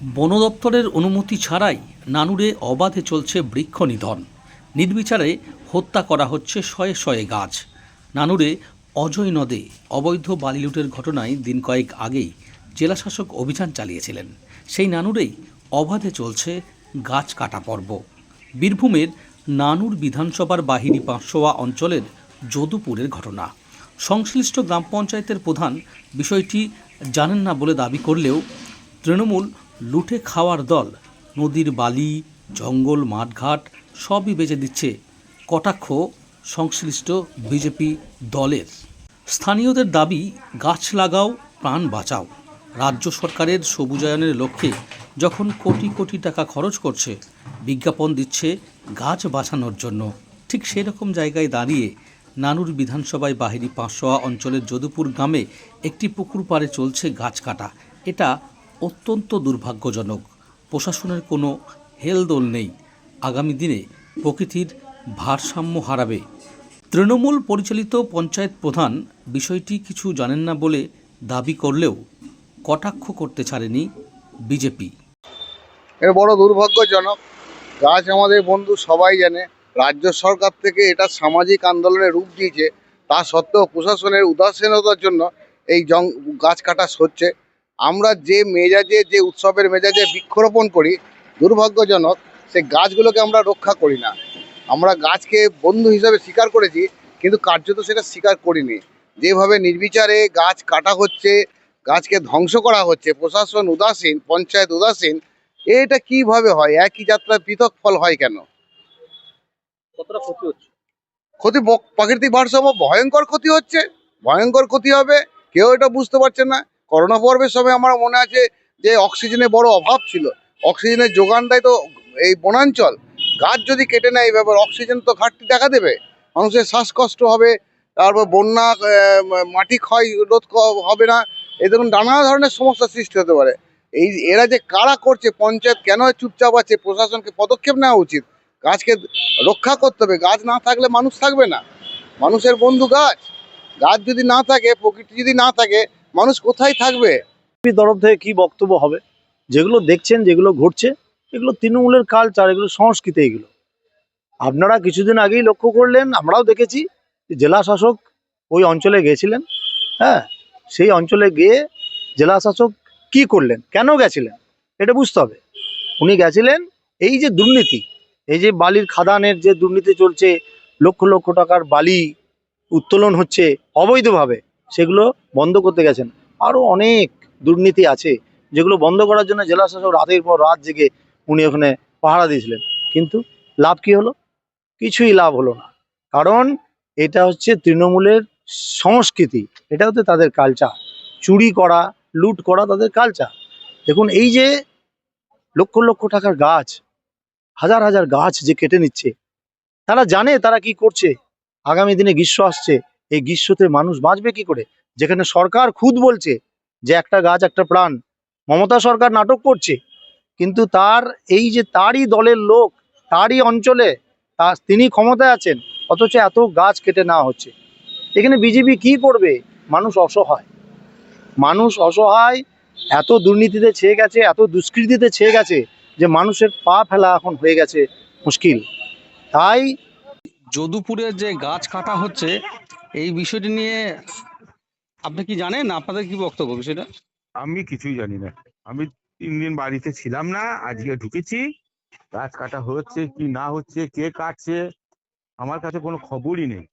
বন দপ্তরের অনুমতি ছাড়াই নানুরে অবাধে চলছে বৃক্ষ নিধন। নির্বিচারে হত্যা করা হচ্ছে শয়ে শয়ে গাছ। নানুরে অজয় নদে অবৈধ বালি লুটের ঘটনায় দিন কয়েক আগেই জেলাশাসক অভিযান চালিয়েছিলেন। সেই নানুরেই অবাধে চলছে গাছ কাটা পর্ব। বীরভূমের নানুর বিধানসভার বাহিনী পাঁচশোয়া অঞ্চলের যদুপুরের ঘটনা। সংশ্লিষ্ট গ্রাম পঞ্চায়েতের প্রধান বিষয়টি জানেন না বলে দাবি করলেও তৃণমূল লুটে খাওয়ার দল, নদীর বালি, জঙ্গল, মাঠঘাট সবই বেচে দিচ্ছে কটাক্ষ সংশ্লিষ্ট বিজেপি দলের। স্থানীয়দের দাবি, গাছ লাগাও, প্রাণ বাঁচাও। রাজ্য সরকারের সবুজায়নের লক্ষ্যে যখন কোটি কোটি টাকা খরচ করছে, বিজ্ঞাপন দিচ্ছে গাছ বাঁচানোর জন্য। ঠিক সেরকম জায়গায় দাঁড়িয়ে নানুর বিধানসভায় বাহিনী পাঁচশোয়া অঞ্চলের যদুপুর গ্রামে একটি পুকুর পাড়ে চলছে গাছ কাটা। এটা অত্যন্ত দুর্ভাগ্যজনক। প্রশাসনের কোনো হেলদোল নেই। আগামী দিনে প্রকৃতির ভারসাম্য হারাবে। তৃণমূল পরিচালিত পঞ্চায়েত প্রধান বিষয়টি কিছু জানেন না বলে দাবি করলেও কটাক্ষ করতে ছাড়েনি বিজেপি। এটা বড় দুর্ভাগ্যজনক। গাছ আমাদের বন্ধু সবাই জানে, রাজ্য সরকার থেকে এটা সামাজিক আন্দোলনের রূপ দিয়েছে। তা সত্ত্বেও প্রশাসনের উদাসীনতার জন্য এই জং গাছ কাটা হচ্ছে আমরা যে মেজাজে যে উৎসবের মেজাজে বৃক্ষরোপণ করি দুর্ভাগ্যজনক সে গাছগুলোকে আমরা রক্ষা করি না। আমরা গাছকে বন্ধু হিসাবে স্বীকার করেছি কিন্তু কার্যত সেটা স্বীকার করিনি। যেভাবে নির্বিচারে গাছ কাটা হচ্ছে গাছকে ধ্বংস করা হচ্ছে প্রশাসন উদাসীন পঞ্চায়েত উদাসীন এটা কীভাবে হয়? একই যাত্রায় পৃথক ফল হয় কেন? কতটা ক্ষতি হচ্ছে? ক্ষতি প্রাকৃতিক ভারসাম্য ভয়ঙ্কর ক্ষতি হচ্ছে। ভয়ঙ্কর ক্ষতি হবে কেউ এটা বুঝতে পারছে না। করোনা পর্বের সময় আমার মনে আছে যে অক্সিজেনের বড় অভাব ছিল। অক্সিজেনের যোগান দেয় তো এই বনাঞ্চল। গাছ যদি কেটে নেয় এভাবে অক্সিজেন তো ঘাটতি দেখা দেবে। মানুষের শ্বাসকষ্ট হবে, তারপর বন্যা মাটি ক্ষয় রোধ হবে না। এই ধরুন নানা ধরনের সমস্যা সৃষ্টি হতে পারে। এই এরা যে কারা করছে, পঞ্চায়েত কেন চুপচাপ আছে, প্রশাসনকে পদক্ষেপ নেওয়া উচিত? গাছকে রক্ষা করতে হবে। গাছ না থাকলে মানুষ থাকবে না। মানুষের বন্ধু গাছ। গাছ যদি না থাকে, প্রকৃতি যদি না থাকে মানুষ কোথায় থাকবে? তরফ থেকে কি বক্তব্য হবে? যেগুলো দেখছেন, যেগুলো ঘটছে, এগুলো তৃণমূলের কালচার এগুলো সংস্কৃতি, এগুলো। আপনারা কিছুদিন আগেই লক্ষ্য করলেন, আমরাও দেখেছি জেলা শাসক ওই অঞ্চলে গেছিলেন হ্যাঁ? সেই অঞ্চলে গিয়ে জেলা শাসক কি করলেন? কেন গেছিলেন? এটা বুঝতে হবে। উনি গেছিলেন এই যে দুর্নীতি, এই যে বালির খাদানের যে দুর্নীতি চলছে, লক্ষ লক্ষ টাকার বালি উত্তোলন হচ্ছে অবৈধভাবে সেগুলো বন্ধ করতে গেছেন। আরও অনেক দুর্নীতি আছে, যেগুলো বন্ধ করার জন্য জেলা শাসক রাতের পর রাত জেগে উনি ওখানে পাহারা দিয়েছিলেন। কিন্তু লাভ কি হলো? কিছুই লাভ হলো না। কারণ এটা হচ্ছে তৃণমূলের সংস্কৃতি, এটা হচ্ছে তাদের কালচার চুরি করা, লুট করা তাদের কালচার দেখুন, এই যে লক্ষ লক্ষ টাকার গাছ, হাজার হাজার গাছ যে কেটে নিচ্ছে, তারা জানে তারা কি করছে। আগামী দিনে গ্রীষ্ম আসছে এই গ্রীষ্মতে মানুষ বাঁচবে কি করে? যেখানে সরকার খুদ বলছে যে একটা গাছ, একটা প্রাণ। মমতা সরকার নাটক করছে। কিন্তু তার এই যে তারই দলের লোক, তারই অঞ্চলে তিনি ক্ষমতায় আছেন, অথচ এত গাছ কেটে নেওয়া হচ্ছে। এখানে বিজেপি কি করবে? মানুষ অসহায়। মানুষ অসহায়, এত দুর্নীতিতে ছেয়ে গেছে, এত দুষ্কৃতিতে ছেয়ে গেছে যে মানুষের পা ফেলা এখন হয়ে গেছে মুশকিল। তাই যদুপুরের যে গাছ কাটা হচ্ছে এই বিষয়টি নিয়ে আপনি কি জানেন? আপনাদের কি বক্তব্য বিষয়টা? আমি কিছুই জানি না। আমি তিন দিন বাড়িতে ছিলাম না, আজকে ঢুকেছি। গাছ কাটা হচ্ছে কি না হচ্ছে, কে কাটছে, আমার কাছে কোনো খবরই নেই।